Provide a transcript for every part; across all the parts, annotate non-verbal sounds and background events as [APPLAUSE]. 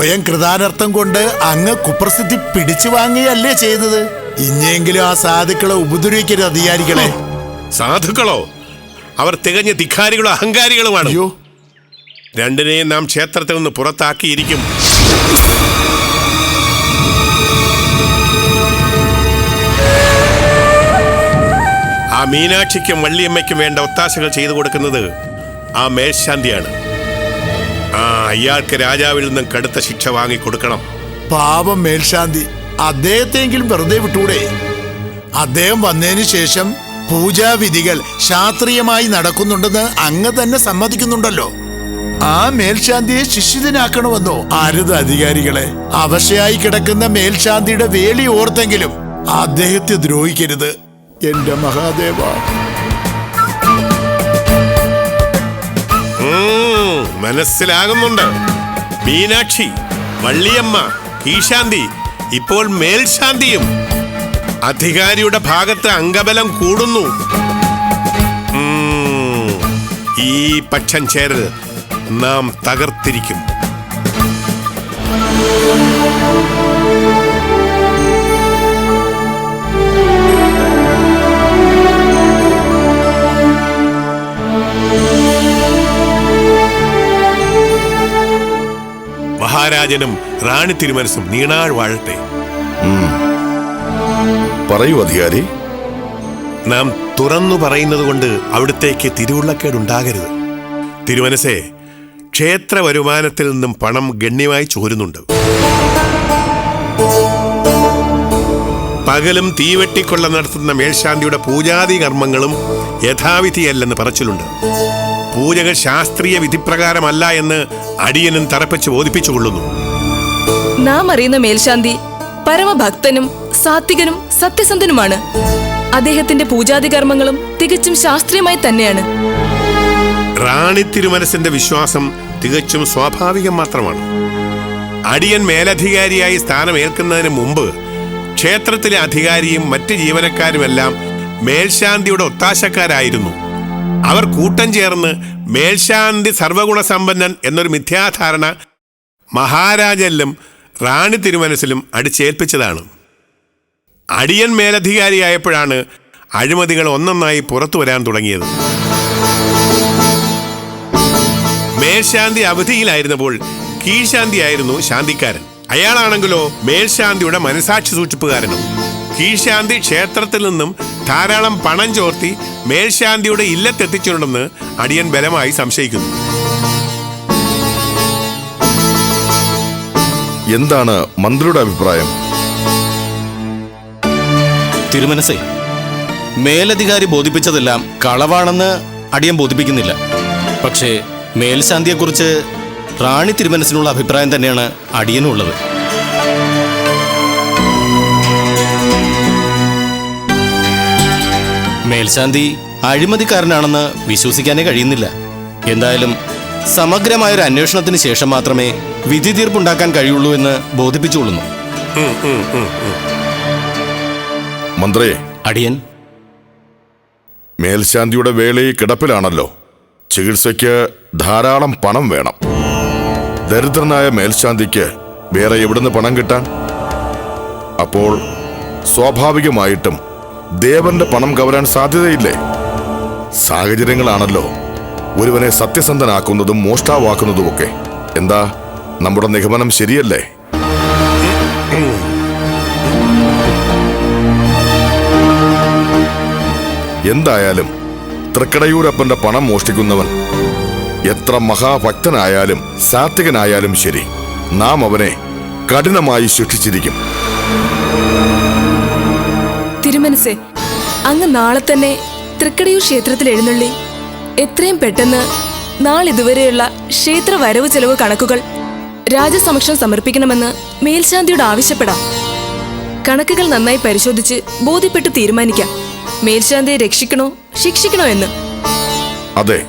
സ്വയം കൃതാനർത്ഥം കൊണ്ട് അങ്ങ് കുപ്രസിദ്ധി പിടിച്ചു വാങ്ങുകയല്ലേ ചെയ്തത്? ഇനിയെങ്കിലും ആ സാധുക്കളെ ഉപദ്രവിക്കരുത് അധികാരികളെ. സാധുക്കളോ? അവർ തികഞ്ഞ ധിക്കാരികളും അഹങ്കാരികളുമാണ്. അയ്യോ. രണ്ടിനെയും നാം ക്ഷേത്രത്തിൽ നിന്ന് പുറത്താക്കിയിരിക്കും. ആ മീനാക്ഷിക്കും വള്ളിയമ്മയ്ക്കും വേണ്ട ഒത്താശകൾ ചെയ്തു കൊടുക്കുന്നത് ആ മേൽശാന്തിയാണ്. ആ അയാൾക്ക് രാജാവിൽ നിന്നും കടുത്ത ശിക്ഷ വാങ്ങിക്കൊടുക്കണം. പാപം മേൽശാന്തി. അദ്ദേഹത്തെങ്കിലും വെറുതെ വിട്ടൂടെ? അദ്ദേഹം വന്നതിന് ശേഷം പൂജാവിധികൾ ശാസ്ത്രീയമായി നടക്കുന്നുണ്ടെന്ന് അങ്ങ് തന്നെ സമ്മതിക്കുന്നുണ്ടല്ലോ. ആ മേൽശാന്തിയെ ശിഷ്യനാക്കണമെന്നോ? ആരത് അധികാരികളെ അവശയായി കിടക്കുന്ന മേൽശാന്തിയുടെ വേലി ഓർത്തെങ്കിലും അദ്ദേഹത്തെ ദ്രോഹിക്കരുത്. എന്റെ മഹാദേവ. മനസ്സിലാകുന്നുണ്ട്. മീനാക്ഷി വള്ളിയമ്മ ഈശാന്തി ഇപ്പോൾ മേൽശാന്തിയും. അധികാരിയുടെ ഭാഗത്ത് അംഗബലം കൂടുന്നു. ഈ പക്ഷം ചേരൽ നാം തകർത്തിരിക്കും. മഹാരാജനും റാണി തിരുമനസും നീണാൾ വാഴട്ടെ. പറയൂ അധികാരി. നാം തുറന്നു പറയുന്നത് കൊണ്ട് അവിടത്തേക്ക് തിരുവുള്ളക്കേടുണ്ടാകരുത്. തിരുമനസേ ക്ഷേത്ര വരുമാനത്തിൽ നിന്നും പണം ഗണ്യമായി ചോരുന്നുണ്ട്. പകലും തീവെട്ടിക്കൊള്ള നടത്തുന്ന മേൽശാന്തിയുടെ പൂജാതി കർമ്മങ്ങളും യഥാവിധിയല്ലെന്ന് പറച്ചിലുണ്ട്. പൂജകൾ ശാസ്ത്രീയ വിധിപ്രകാരമല്ല എന്ന് അടിയനും തറപ്പിച്ച് ബോധിപ്പിച്ചുകൊള്ളുന്നു. നാം അറിയുന്ന മേൽശാന്തി പരമഭക്തനും സാത്വികനും സത്യസന്ധനുമാണ്. അദ്ദേഹത്തിന്റെ പൂജാതി കർമ്മങ്ങളും തികച്ചും ശാസ്ത്രീയമായി തന്നെയാണ്. റാണി തിരുമനസിന്റെ വിശ്വാസം തികച്ചും സ്വാഭാവികം മാത്രമാണ്. അടിയൻ മേലധികാരിയായി സ്ഥാനമേൽക്കുന്നതിന് മുമ്പ് ക്ഷേത്രത്തിലെ അധികാരിയും മറ്റ് ജീവനക്കാരുമെല്ലാം മേൽശാന്തിയുടെ ഒത്താശക്കാരായിരുന്നു. അവർ കൂട്ടം ചേർന്ന് മേൽശാന്തി സർവഗുണസമ്പന്നൻ എന്നൊരു മിഥ്യാധാരണ മഹാരാജല്ലും റാണി തിരുമനസിലും അടിച്ചേൽപ്പിച്ചതാണ്. അടിയൻ മേലധികാരിയായപ്പോഴാണ് അഴിമതികൾ ഒന്നൊന്നായി പുറത്തു വരാൻ തുടങ്ങിയത്. മേൽശാന്തി അവധിയിലായിരുന്നപ്പോൾ കീഴ്ശാന്തിയായിരുന്നു ശാന്തിക്കാരൻ. അയാളാണെങ്കിലോ മേൽശാന്തിയുടെ മനസാക്ഷി സൂക്ഷിപ്പുകാരനും. കീഴ്ശാന്തി ക്ഷേത്രത്തിൽ നിന്നും ധാരാളം പണം ചോർത്തി മേൽശാന്തിയുടെ ഇല്ലത്തെത്തിച്ചിട്ടുണ്ടെന്ന് അടിയൻ ബലമായി സംശയിക്കുന്നു. എന്താണ് മന്ത്രിയുടെ അഭിപ്രായം? തിരുമനസേ മേലധികാരി ബോധിപ്പിച്ചതെല്ലാം കളവാണെന്ന് അടിയൻ ബോധിപ്പിക്കുന്നില്ല. പക്ഷേ മേൽശാന്തിയെക്കുറിച്ച് റാണി തിരുമനസിനുള്ള അഭിപ്രായം തന്നെയാണ് അടിയനുള്ളത് മേൽശാന്തി അഴിമതിക്കാരനാണെന്ന് വിശ്വസിക്കാനേ കഴിയുന്നില്ല. എന്തായാലും സമഗ്രമായ ഒരു അന്വേഷണത്തിന് ശേഷം മാത്രമേ വിധി തീർപ്പുണ്ടാക്കാൻ കഴിയുള്ളൂ എന്ന് ബോധിപ്പിച്ചുകൊള്ളുന്നു. മന്ത്രി അടിയൻ. മേൽശാന്തിയുടെ വേളി കിടപ്പിലാണല്ലോ. ചികിത്സയ്ക്ക് ധാരാളം പണം വേണം. ദരിദ്രനായ മേൽശാന്തിക്ക് വേറെ എവിടുന്ന് പണം കിട്ടാൻ? അപ്പോൾ സ്വാഭാവികമായിട്ടും ദേവന്റെ പണം കവരാൻ സാധ്യതയില്ലേ? സാഹചര്യങ്ങളാണല്ലോ ഒരുവനെ സത്യസന്ധനാക്കുന്നതും മോഷ്ടാവാക്കുന്നതുമൊക്കെ. എന്താ? നമ്മുടെ നിഗമനം ശരിയല്ലേ? എന്തായാലും തൃക്കടയൂരപ്പന്റെ പണം മോഷ്ടിക്കുന്നവൻ എത്ര മഹാഭക്തനായാലും സാത്വികനായാലും ശരി നാം അവനെ കഠിനമായി ശിക്ഷിച്ചിരിക്കും. തിരുമനസേ അങ്ങ് നാളെ തന്നെ തൃക്കടയൂർ ക്ഷേത്രത്തിൽ എഴുന്നള്ളി. എത്രയും പെട്ടെന്ന് നാളിതുവരെയുള്ള ക്ഷേത്ര വരവ് ചെലവ് കണക്കുകൾ രാജസമക്ഷം സമർപ്പിക്കണമെന്ന് മേൽശാന്തിയോട് ആവശ്യപ്പെടാം. കണക്കുകൾ നന്നായി പരിശോധിച്ച് ബോധ്യപ്പെട്ട് തീരുമാനിക്കാം. മേൽശാന്തിയെ രക്ഷിക്കണോ ശിക്ഷിക്കണോ എന്ന്. അതെ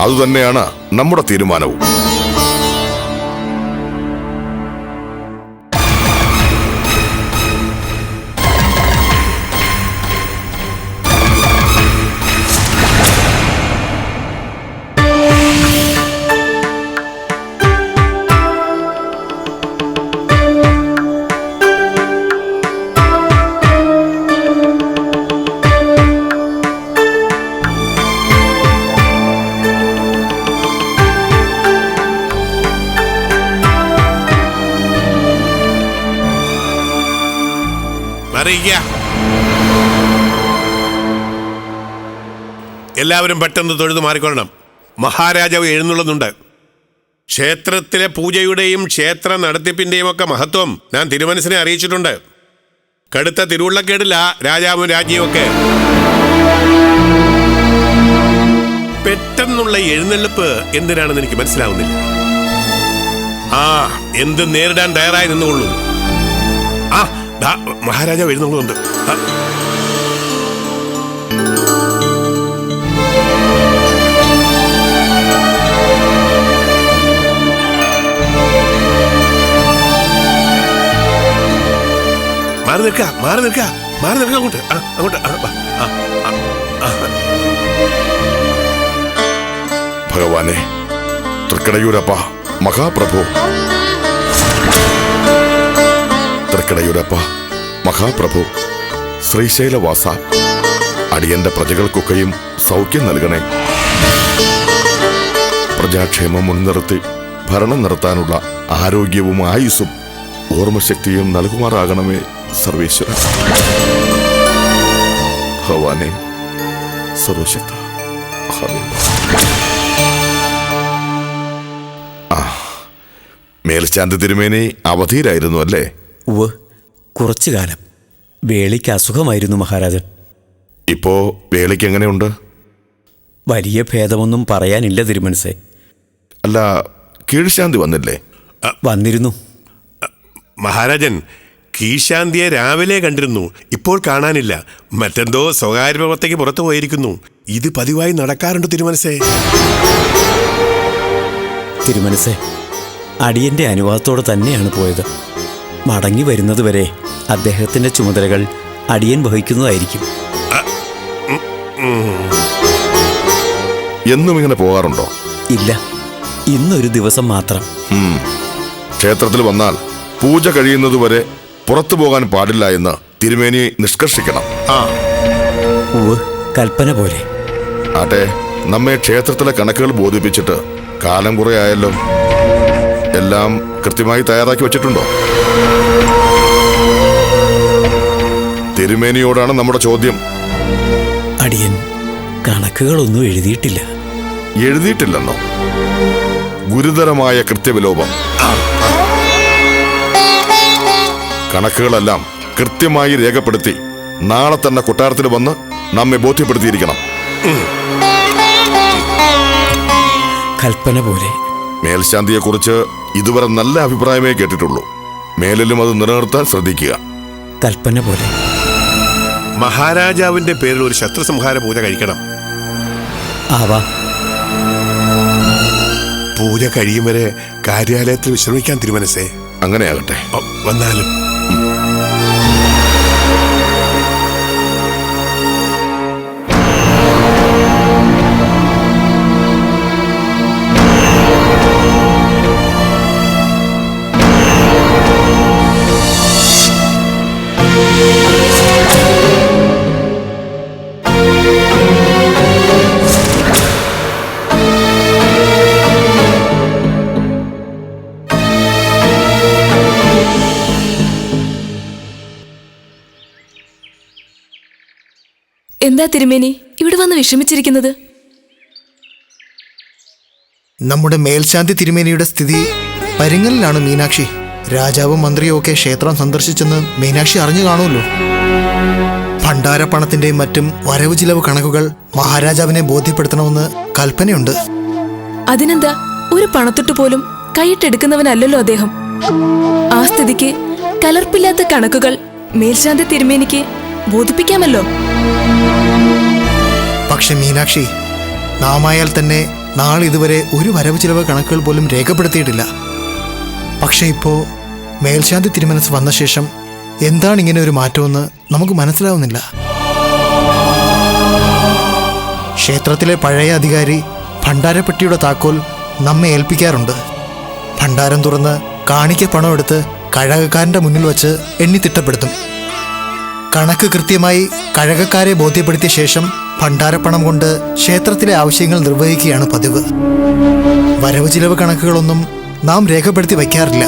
അതുതന്നെയാണ് നമ്മുടെ തീരുമാനവും. എല്ലാവരും പെട്ടെന്ന് തൊഴുതു മാറിക്കൊള്ളണം. മഹാരാജാവ് എഴുന്നള്ളുന്നുണ്ട്. ക്ഷേത്രത്തിലെ പൂജയുടെയും ക്ഷേത്ര നടത്തിപ്പിന്റെയും ഒക്കെ മഹത്വം ഞാൻ തിരുമനസിനെ അറിയിച്ചിട്ടുണ്ട്. കടുത്ത തിരുവുള്ളക്കേടില്ല രാജാവും രാജ്യവും ഒക്കെ. പെട്ടെന്നുള്ള എഴുന്നള്ളിപ്പ് എന്തിനാണെന്ന് എനിക്ക് മനസ്സിലാവുന്നില്ല. ആ എന്ത് നേരിടാൻ തയ്യാറായി നിന്നുകൊള്ളൂ ആ മഹാരാജാവ് എഴുന്നള്ളുന്നുണ്ട്. മാറി നിൽക്ക മാറി നിൽക്ക മാറി നിൽക്ക അങ്ങോട്ട്. ആ, അങ്ങോട്ട്. ഭഗവാനെ തൃക്കടയൂരപ്പ മഹാപ്രഭു. തൃക്കടയൂരപ്പ മഹാപ്രഭു. ശ്രീശൈലവാസ അടിയന്റെ പ്രജകൾക്കൊക്കെയും സൗഖ്യം നൽകണേ. പ്രജാക്ഷേമം മുൻനിർത്തി ഭരണം നടത്താനുള്ള ആരോഗ്യവും ആയുസ്സും ഓർമ്മശക്തിയും നൽകുമാറാകണമേ. സർവേശ്വര. ഭഗവാനെ സർവശക്ത. മേൽശാന്തി തിരുമേനി അവധിയിലായിരുന്നു അല്ലേ? ഉവ് കുറച്ചു കാലം വേളിക്ക് അസുഖമായിരുന്നു മഹാരാജൻ. ഇപ്പോ വേളിക്ക് എങ്ങനെയുണ്ട്? വലിയ ഭേദമൊന്നും പറയാനില്ല തിരുമനസേ. അല്ല കീഴ്ശാന്തി വന്നില്ലേ? വന്നിരുന്നു. മഹാരാജൻ കീശാന്തിയെ രാവിലെ കണ്ടിരുന്നു. ഇപ്പോൾ കാണാനില്ല. മറ്റെന്തോ സ്വകാര്യ പ്രവർത്തയ്ക്ക് പുറത്തു പോയിരിക്കുന്നു. ഇത് പതിവായി നടക്കാറുണ്ട് തിരുമനസേ. തിരുമനസേ അടിയന്റെ അനുവാദത്തോടെ തന്നെയാണ് പോയത്. മടങ്ങി വരുന്നതുവരെ അദ്ദേഹത്തിന്റെ ചുമതലകൾ അടിയൻ വഹിക്കുന്നതായിരിക്കും. എന്നും ഇങ്ങനെ പോകാറുണ്ടോ? ഇല്ല. ഇന്നൊരു ദിവസം മാത്രം. ക്ഷേത്രത്തിൽ വന്നാൽ പൂജ കഴിയുന്നതുവരെ പുറത്തു പോകാൻ പാടില്ല എന്ന് തിരുമേനി നിഷ്കർഷിക്കണം. ആ. കൽപ്പന പോലെ. ആട്ടെ നമ്മെ ക്ഷേത്രത്തിലെ കണക്കുകൾ ബോധിപ്പിച്ചിട്ട് കാലം കുറെ ആയല്ലോ. എല്ലാം കൃത്യമായി തയ്യാറാക്കി വെച്ചിട്ടുണ്ടോ? തിരുമേനിയോടാണ് നമ്മുടെ ചോദ്യം. അടിയൻ കണക്കുകളൊന്നും എഴുതിയിട്ടില്ല. എഴുതിയിട്ടില്ലെന്നോ? ഗുരുതരമായ കൃത്യവിലോപം. കണക്കുകളെല്ലാം കൃത്യമായി രേഖപ്പെടുത്തി നാളെ തന്നെ കൊട്ടാരത്തിൽ വന്ന് നമ്മെ ബോധ്യപ്പെടുത്തിയിരിക്കണം. കൽപ്പന പോലെ. മേൽശാന്തിയെ കുറിച്ച് ഇതുവരെ നല്ല അഭിപ്രായമേ കേട്ടിട്ടുള്ളൂ. മേലിലും അത് നിലനിർത്താൻ ശ്രദ്ധിക്കുക. കൽപ്പന പോലെ. മഹാരാജാവിന്റെ പേരിൽ ഒരു ശത്രു സംഹാര പൂജ കഴിക്കണം. ആവാ. പൂജ കഴിയും വരെ കാര്യാലയത്തിൽ വിശ്രമിക്കാൻ തിരുമനസേ അങ്ങനെയാകട്ടെ. വന്നാലും. എന്താ തിരുമേനി? ഇവിടെ വന്ന് വിഷമിച്ചിരിക്കുന്നത്? നമ്മുടെ മേൽശാന്തി തിരുമേനിയുടെ സ്ഥിതി പരിങ്ങലിലാണ് മീനാക്ഷി. രാജാവും മന്ത്രിയും ഒക്കെ ക്ഷേത്രം സന്ദർശിച്ചെന്ന് മീനാക്ഷി അറിഞ്ഞു കാണുമല്ലോ. ഭണ്ഡാരപ്പണത്തിന്റെയും മറ്റും വരവ് ചിലവ് കണക്കുകൾ മഹാരാജാവിനെ ബോധ്യപ്പെടുത്തണമെന്ന് കൽപ്പനയുണ്ട്. അതിനെന്താ? ഒരു പണത്തൊട്ട് പോലും കൈയിട്ടെടുക്കുന്നവനല്ലല്ലോ അദ്ദേഹം. ആ സ്ഥിതിക്ക് കലർപ്പില്ലാത്ത കണക്കുകൾ മേൽശാന്തി തിരുമേനിക്ക് ബോധിപ്പിക്കാമല്ലോ. പക്ഷെ മീനാക്ഷി നാമായാൽ തന്നെ നാളെ ഇതുവരെ ഒരു വരവ് ചിലവ് കണക്കുകൾ പോലും രേഖപ്പെടുത്തിയിട്ടില്ല. പക്ഷെ ഇപ്പോ മേൽശാന്തി തിരുമനസ് വന്ന ശേഷം എന്താണ് ഇങ്ങനെ ഒരു മാറ്റമെന്ന് നമുക്ക് മനസ്സിലാവുന്നില്ല. ക്ഷേത്രത്തിലെ പഴയ അധികാരി ഭണ്ഡാരപ്പെട്ടിയുടെ താക്കോൽ നമ്മെ ഏൽപ്പിക്കാറുണ്ട്. ഭണ്ഡാരം തുറന്ന് കാണിക്ക പണം എടുത്ത് കഴകക്കാരന്റെ മുന്നിൽ വച്ച് എണ്ണി തിട്ടപ്പെടുത്തും. കണക്ക് കൃത്യമായി കഴകക്കാരെ ബോധ്യപ്പെടുത്തിയ ശേഷം ഭണ്ഡാരപ്പണം കൊണ്ട് ക്ഷേത്രത്തിലെ ആവശ്യങ്ങൾ നിർവഹിക്കുകയാണ് പതിവ്. വരവ് ചിലവ് കണക്കുകളൊന്നും നാം രേഖപ്പെടുത്തി വയ്ക്കാറില്ല.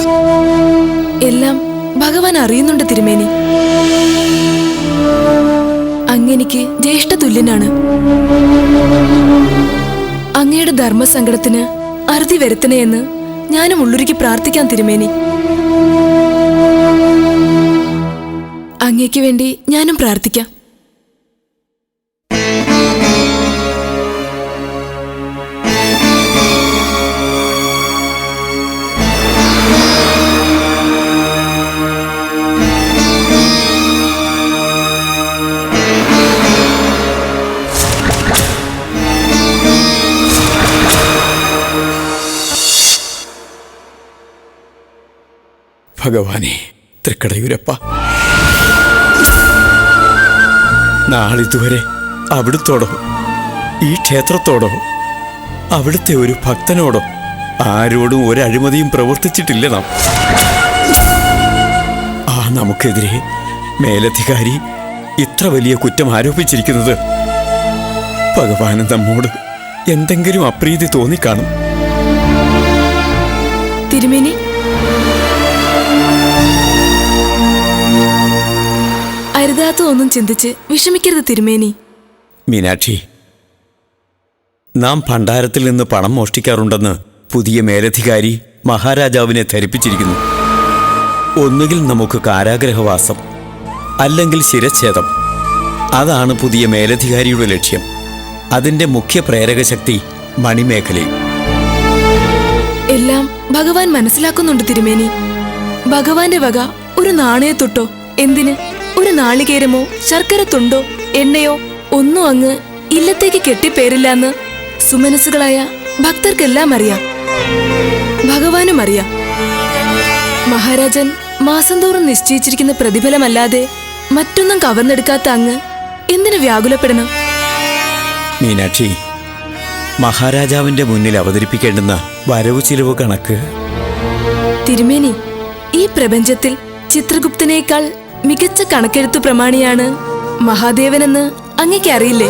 എല്ലാം ഭഗവാൻ അറിയുന്നുണ്ട് തിരുമേനി. അങ്ങനെക്ക് ജ്യേഷ്ഠ തുല്യനാണ് അങ്ങയുടെ ധർമ്മസങ്കടത്തിന് അറുതി വരുത്തണേ എന്ന് ഞാനും ഉള്ളുരുക്കി പ്രാർത്ഥിക്കാൻ തിരുമേനി. അങ്ങയ്ക്ക് വേണ്ടി ഞാനും പ്രാർത്ഥിക്കാം. ഭഗവാനെ തൃക്കടയൂരപ്പ. നാളിതുവരെ അവിടുത്തോടോ ഈ ക്ഷേത്രത്തോടോ അവിടുത്തെ ഒരു ഭക്തനോടോ ആരോടും ഒരഴിമതിയും പ്രവർത്തിച്ചിട്ടില്ല നാം. ആ നമുക്കെതിരെ മേലധികാരി ഇത്ര വലിയ കുറ്റം ആരോപിച്ചിരിക്കുന്നത്. ഭഗവാന് നമ്മോട് എന്തെങ്കിലും അപ്രീതി തോന്നിക്കാണും. തിരുമേനി അരുതാത്ത ഒന്നും ചിന്തിച്ച് വിഷമിക്കരുത് തിരുമേനി. മീനാക്ഷി നാം ഭണ്ഡാരത്തിൽ നിന്ന് പണം മോഷ്ടിക്കാറുണ്ടെന്ന് പുതിയ മേലധികാരി മഹാരാജാവിനെ ധരിപ്പിച്ചിരിക്കുന്നു. ഒന്നുകിൽ നമുക്ക് കാരാഗ്രഹവാസം അല്ലെങ്കിൽ ശിരച്ഛേദം. അതാണ് പുതിയ മേലധികാരിയുടെ ലക്ഷ്യം. അതിന്റെ മുഖ്യ പ്രേരകശക്തി മണിമേഖലയും എല്ലാം ഭഗവാൻ മനസ്സിലാക്കുന്നുണ്ട് തിരുമേനി. ഭഗവാന്റെ വക ഒരു നാണയത്തൊട്ടോ? എന്തിന്? ഒരു നാളികേരമോ ശർക്കര തുണ്ടോ എണ്ണയോ ഒന്നും അങ്ങ് ഇല്ലത്തേക്ക് കെട്ടിപ്പേരില്ലാന്ന് സുമനസ്സുകളായ ഭക്തർക്കെല്ലാം അറിയാം. ഭഗവാനും അറിയാം. മഹാരാജൻ മാസം തോറും നിശ്ചയിച്ചിരിക്കുന്ന പ്രതിഫലമല്ലാതെ മറ്റൊന്നും കവർന്നെടുക്കാത്ത അങ്ങ് എന്തിനു വ്യാകുലപ്പെടണം? മീനാക്ഷി മഹാരാജാവിന്റെ മുന്നിൽ അവതരിപ്പിക്കേണ്ടുന്ന വരവ് ചിലവ് കണക്ക്. തിരുമേനി ഈ പ്രപഞ്ചത്തിൽ ചിത്രഗുപ്തനേക്കാൾ മികച്ച കണക്കെഴുത്തു പ്രമാണിയാണ് മഹാദേവനെന്ന് അങ്ങയ്ക്ക് അറിയില്ലേ?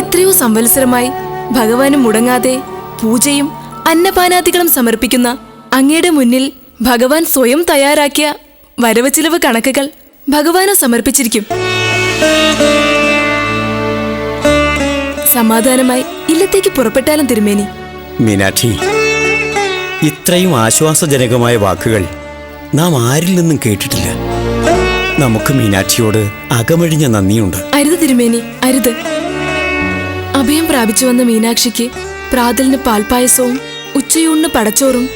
എത്രയോ സംവത്സരമായി ഭഗവാന് മുടങ്ങാതെ പൂജയും അന്നപാനാദികളും സമർപ്പിക്കുന്ന അങ്ങയുടെ മുന്നിൽ ഭഗവാൻ സ്വയം തയ്യാറാക്കിയ വരവ് ചിലവ് കണക്കുകൾ ഭഗവാന് സമർപ്പിച്ചിരിക്കും. സമാധാനമായി ഇല്ലത്തേക്ക് പുറപ്പെട്ടാലും തിരുമേനി. മീനാക്ഷി ഇത്രയും ആശ്വാസജനകമായ വാക്കുകൾ നാം ആരിൽ നിന്നും കേട്ടിട്ടില്ല. നമുക്ക് മീനാക്ഷിയോട് അകമഴിഞ്ഞ നന്ദിയുണ്ട്. അരുത് തിരുമേനി അരുത്. അഭയം പ്രാപിച്ചു വന്ന മീനാക്ഷിക്ക് പ്രാതലിന് പാൽപ്പായസവും ഉച്ചയൂണിന് പടച്ചോറും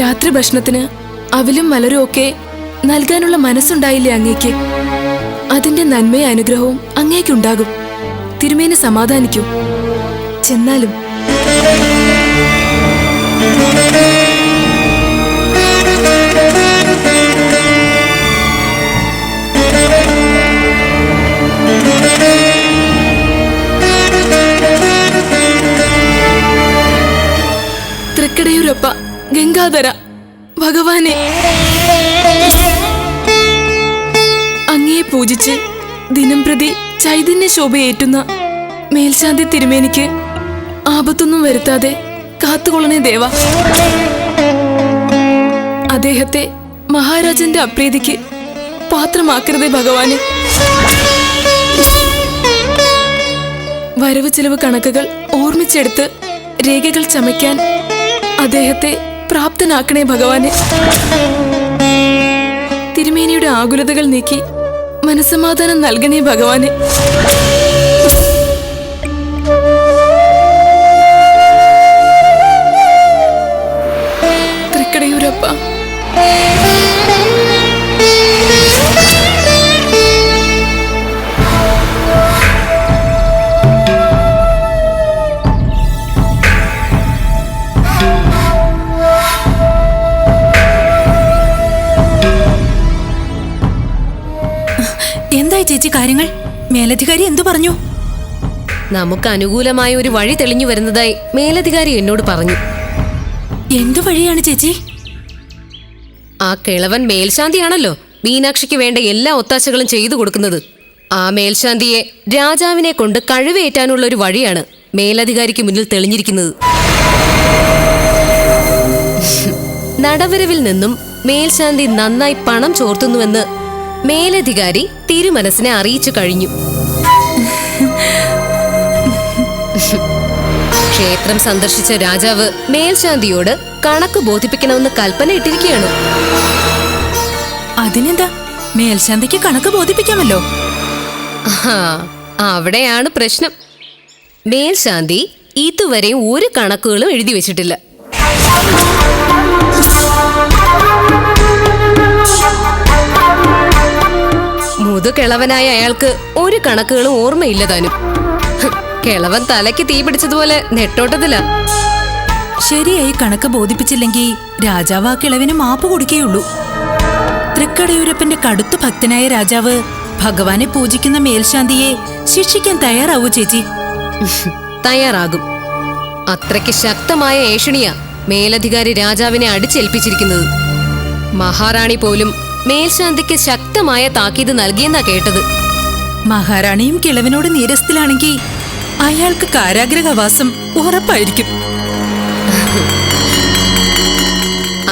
രാത്രി ഭക്ഷണത്തിന് അവലും മലരും ഒക്കെ നൽകാനുള്ള മനസ്സുണ്ടായില്ലേ അങ്ങേക്ക്? അതിന്റെ നന്മയും അനുഗ്രഹവും അങ്ങേക്കുണ്ടാകും. തിരുമേനി സമാധാനിക്കും. ചെന്നാലും തൃക്കടയൂരപ്പ ഗംഗാധര ഭഗവാനെ. അങ്ങയെ പൂജിച്ച് ദിനം പ്രതി ചൈതന്യ ശോഭയേറ്റുന്ന മേൽശാന്തി തിരുമേനിക്ക് ആപത്തൊന്നും വരുത്താതെ കാത്തുകൊള്ളണേ ദേവ. അദ്ദേഹത്തെ മഹാരാജന്റെ അപ്രീതിക്ക് പാത്രമാക്കരുതേ ഭഗവാന്. വരവ് ചെലവ് കണക്കുകൾ ഓർമ്മിച്ചെടുത്ത് രേഖകൾ ചമയ്ക്കാൻ അദ്ദേഹത്തെ പ്രാപ്തനാക്കണേ ഭഗവാനെ. തിരുമേനിയുടെ ആകുലതകൾ നീക്കി മനസമാധാനം നൽകണേ ഭഗവാനെ. തൃക്കടയൂരപ്പ കാര്യങ്ങൾ? മേലധികാരി എന്തു പറഞ്ഞു? നമുക്ക് അനുകൂലമായ ഒരു വഴി തെളിഞ്ഞു വരുന്നതായി മേലധികാരി എന്നോട് പറഞ്ഞു. എന്തു വഴിയാണ് ചേച്ചി? ആ കിളവൻ മേൽശാന്തിയാണല്ലോ മീനാക്ഷിക്ക് വേണ്ട എല്ലാ ഒത്താശകളും ചെയ്തു കൊടുക്കുന്നത്. ആ മേൽശാന്തിയെ രാജാവിനെ കൊണ്ട് കഴിവേറ്റാനുള്ള ഒരു വഴിയാണ് മേലധികാരിക്ക് മുന്നിൽ തെളിഞ്ഞിരിക്കുന്നത്. [LAUGHS] നടവരവിൽ നിന്നും മേൽശാന്തി നന്നായി പണം ചോർത്തുന്നുവെന്ന് മേലധികാരി തിരുമനസിനെ അറിയിച്ചു കഴിഞ്ഞു. ക്ഷേത്രം സന്ദർശിച്ച രാജാവ് മേൽശാന്തിയോട് കണക്ക് ബോധിപ്പിക്കണമെന്ന് കൽപ്പന ഇട്ടിരിക്കുകയാണ്. അതിനെന്താ? മേൽശാന്തിക്ക് കണക്ക് ബോധിപ്പിക്കാമല്ലോ? അവിടെയാണ് പ്രശ്നം. മേൽശാന്തി ഇതുവരെ ഒരു കണക്കുകളും എഴുതി വെച്ചിട്ടില്ല. മുതുകിളവനായ അയാൾക്ക് ഒരു കണക്കുകളും ഓർമ്മയില്ല താനും. കിളവൻ തലയ്ക്ക് തീ പിടിച്ചതുപോലെ നെട്ടോട്ടത്തില. ശരിയായി കണക്ക് ബോധിപ്പിച്ചില്ലെങ്കിൽ രാജാവ് ആ കിളവിന് മാപ്പ് കൊടുക്കേയുള്ളൂ. തൃക്കടയൂരപ്പന്റെ കടുത്ത ഭക്തനായ രാജാവ് ഭഗവാനെ പൂജിക്കുന്ന മേൽശാന്തിയെ ശിക്ഷിക്കാൻ തയ്യാറാവൂ ചേച്ചി. തയ്യാറാകും. അത്രയ്ക്ക് ശക്തമായ ഏഷണിയാ മേലധികാരി രാജാവിനെ അടിച്ചേൽപ്പിച്ചിരിക്കുന്നത്. മഹാറാണി പോലും മേൽശാന്തിക്ക് ശക്തമായ താക്കീത് നൽകിയെന്നാ കേട്ടത്. മഹാറാണിയും കിളവനോട് നീരസത്തിലാണെങ്കിൽ അയാൾക്ക് കാരാഗ്രഹവാസം ഉറപ്പായിരിക്കും.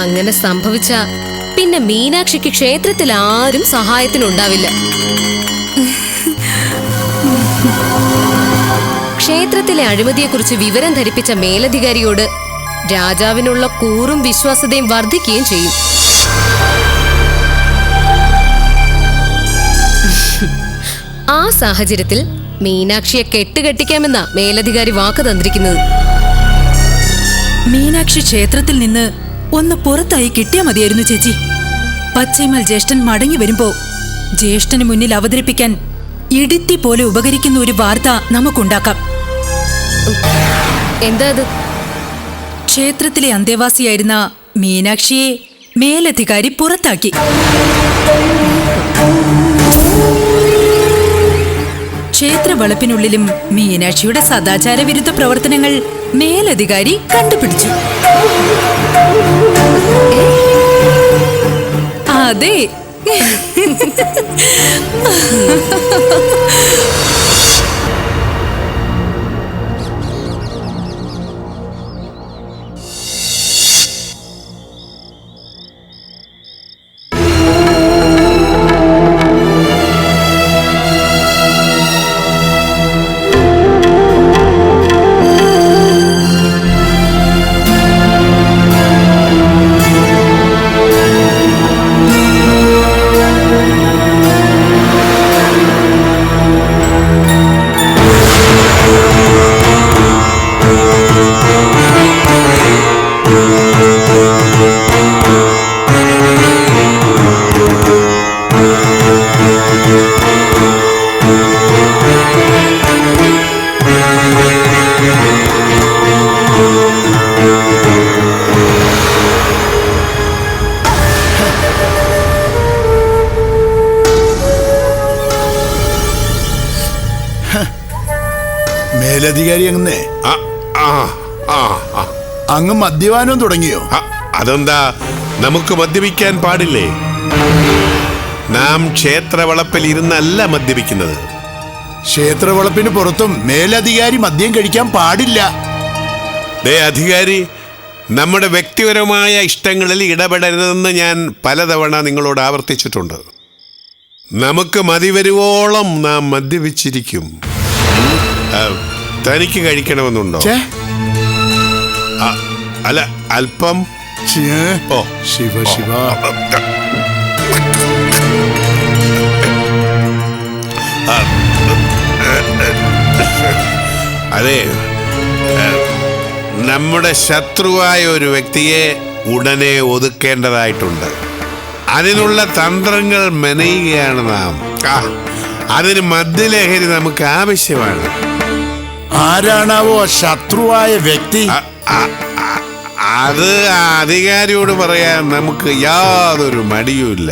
അങ്ങനെ സംഭവിച്ച പിന്നെ മീനാക്ഷിക്ക് ക്ഷേത്രത്തിൽ ആരും സഹായത്തിനുണ്ടാവില്ല. ക്ഷേത്രത്തിലെ അഴിമതിയെക്കുറിച്ച് വിവരം ധരിപ്പിച്ച മേലധികാരിയോട് രാജാവിനുള്ള കൂറും വിശ്വാസതയും വർദ്ധിക്കുകയും ചെയ്യും. ആ സാഹചര്യത്തിൽ മീനാക്ഷിയെ കെട്ടുകെട്ടിക്കാമെന്നാ മേലധികാരി വാക്ക് തന്നിരിക്കുന്നത്. മീനാക്ഷി ക്ഷേത്രത്തിൽ നിന്ന് ഒന്ന് പുറത്തായി കിട്ടിയാ മതിയായിരുന്നു ചേച്ചി. പച്ചൈമൽ ജ്യേഷ്ഠൻ മടങ്ങി വരുമ്പോ ജ്യേഷ്ഠന് മുന്നിൽ അവതരിപ്പിക്കാൻ ഇടിത്തി പോലെ ഉപകരിക്കുന്ന ഒരു വാർത്ത നമുക്കുണ്ടാക്കാം. എന്താ അത്? ക്ഷേത്രത്തിലെ അന്തേവാസിയായിരുന്ന മീനാക്ഷിയെ മേലധികാരി പുറത്താക്കി. വളപ്പിനുള്ളിലും മീനാക്ഷിയുടെ സദാചാര വിരുദ്ധ പ്രവർത്തനങ്ങൾ മേലധികാരി കണ്ടുപിടിച്ചു. അതെ. മേലധികാരി അങ്ങനെ. അങ്ങ് മദ്യപാനം തുടങ്ങിയോ? അതെന്താ? നമുക്ക് മദ്യപിക്കാൻ പാടില്ലേ? നാം ക്ഷേത്രവളപ്പിൽ ഇരുന്നല്ല മദ്യപിക്കുന്നത്. ക്ഷേത്രവളപ്പിന് പുറത്തും മേലധികാരി മദ്യം കഴിക്കാൻ പാടില്ല. ദേ അധികാരി നമ്മുടെ വ്യക്തിപരമായ ഇഷ്ടങ്ങളിൽ ഇടപെടരുതെന്ന് ഞാൻ പലതവണ നിങ്ങളോട് ആവർത്തിച്ചിട്ടുണ്ട്. നമുക്ക് മതി വരുവോളം നാം മദ്യപിച്ചിരിക്കും. തനിക്ക് കഴിക്കണമെന്നുണ്ടോ? അല്ല അല്പം. ഓ. ശിവ ശിവ. അതെ. നമ്മുടെ ശത്രുവായ ഒരു വ്യക്തിയെ ഉടനെ ഒതുക്കേണ്ടതായിട്ടുണ്ട്. അതിനുള്ള തന്ത്രങ്ങൾ മെനയുകയാണ് നാം. അതിന് മദ്യലഹരി നമുക്ക് ആവശ്യമാണ്. ആരാണാവോ ശത്രുവായ വ്യക്തി? അത് അധികാരിയോട് പറയാൻ നമുക്ക് യാതൊരു മടിയുമില്ല.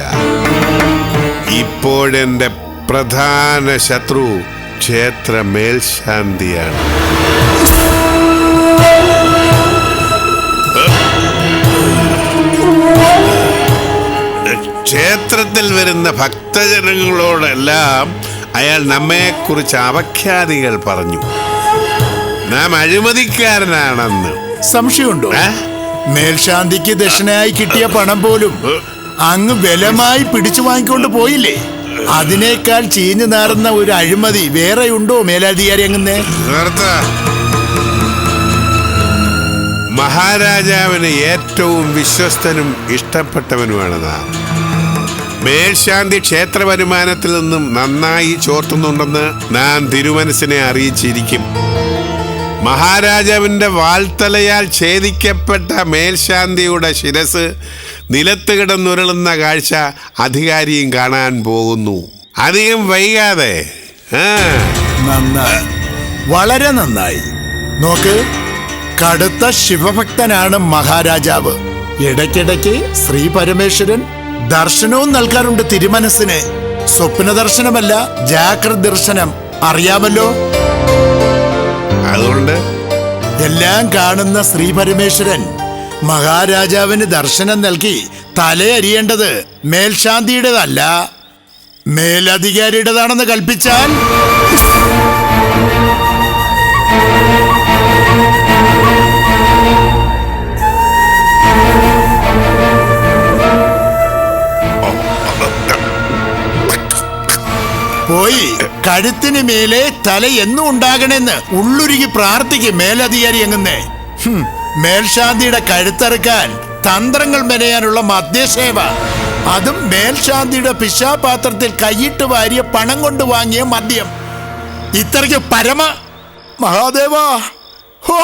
ഇപ്പോഴെന്റെ പ്രധാന ശത്രു ക്ഷേത്ര മേൽശാന്തിയാണ് ക്ഷേത്രത്തിൽ വരുന്ന ഭക്തജനങ്ങളോടെല്ലാം അയാൾ നമ്മെക്കുറിച്ച് അവഖ്യാതികൾ പറഞ്ഞു. നാം അഴിമതിക്കാരനാണെന്ന്. സംശയമുണ്ടോ? മേൽശാന്തിക്ക് ദക്ഷിണയായി കിട്ടിയ പണം പോലും അങ്ങ് ബലമായി പിടിച്ചു വാങ്ങിക്കൊണ്ട് പോയില്ലേ? അതിനേക്കാൾ ചീഞ്ഞു നാറുന്ന ഒരു അഴിമതി വേറെയുണ്ടോ മേലധികാരി അങ്ങനെ അങ്ങ് മഹാരാജാവിന് ഏറ്റവും വിശ്വസ്തനും ഇഷ്ടപ്പെട്ടവനുമാണ് നാം. മേൽശാന്തി ക്ഷേത്ര വരുമാനത്തിൽ നിന്നും നന്നായി ചോർത്തുന്നുണ്ടെന്ന് നാം തിരുമനസിനെ അറിയിച്ചിരിക്കും. മഹാരാജാവിന്റെ വാൽത്തലയാൽ ഛേദിക്കപ്പെട്ട മേൽശാന്തിയുടെ ശിരസ് നിലത്ത് കിടന്നുരുളുന്ന കാഴ്ച അധികാരിയും കാണാൻ പോകുന്നു. അധികം വൈകാതെ. വളരെ നന്നായി. നോക്ക് കടുത്ത ശിവഭക്തനാണ് മഹാരാജാവ്. ഇടയ്ക്കിടയ്ക്ക് ശ്രീ പരമേശ്വരൻ ദർശനവും നൽകാറുണ്ട് തിരുമനസ്സിന്. സ്വപ്ന ദർശനമല്ല ജാഗ്രത ദർശനം അറിയാമല്ലോ? അതുകൊണ്ട് എല്ലാം കാണുന്ന ശ്രീ പരമേശ്വരൻ മഹാരാജാവിന് ദർശനം നൽകി തലയരിയേണ്ടത് മേൽശാന്തിയുടേതല്ല മേലധികാരിയുടേതാണെന്ന് കൽപ്പിച്ചാൽ പോയി. കഴുത്തിന് മേലെ തല എന്നും ഉണ്ടാകണമെന്ന് ഉള്ളുരുകി പ്രാർത്ഥിക്കും മേലധികാരി എങ്ങുന്നേ. മേൽശാന്തിയുടെ കഴുത്തറുക്കാൻ തന്ത്രങ്ങൾ മെനയാനുള്ള മദ്യസേവ. അതും മേൽശാന്തിയുടെ പിശാപാത്രത്തിൽ കൈയിട്ട് വാരിയ പണം കൊണ്ട് വാങ്ങിയ മദ്യം. ഇത്രയ്ക്ക് പരമ മഹാദേവ. ഹോ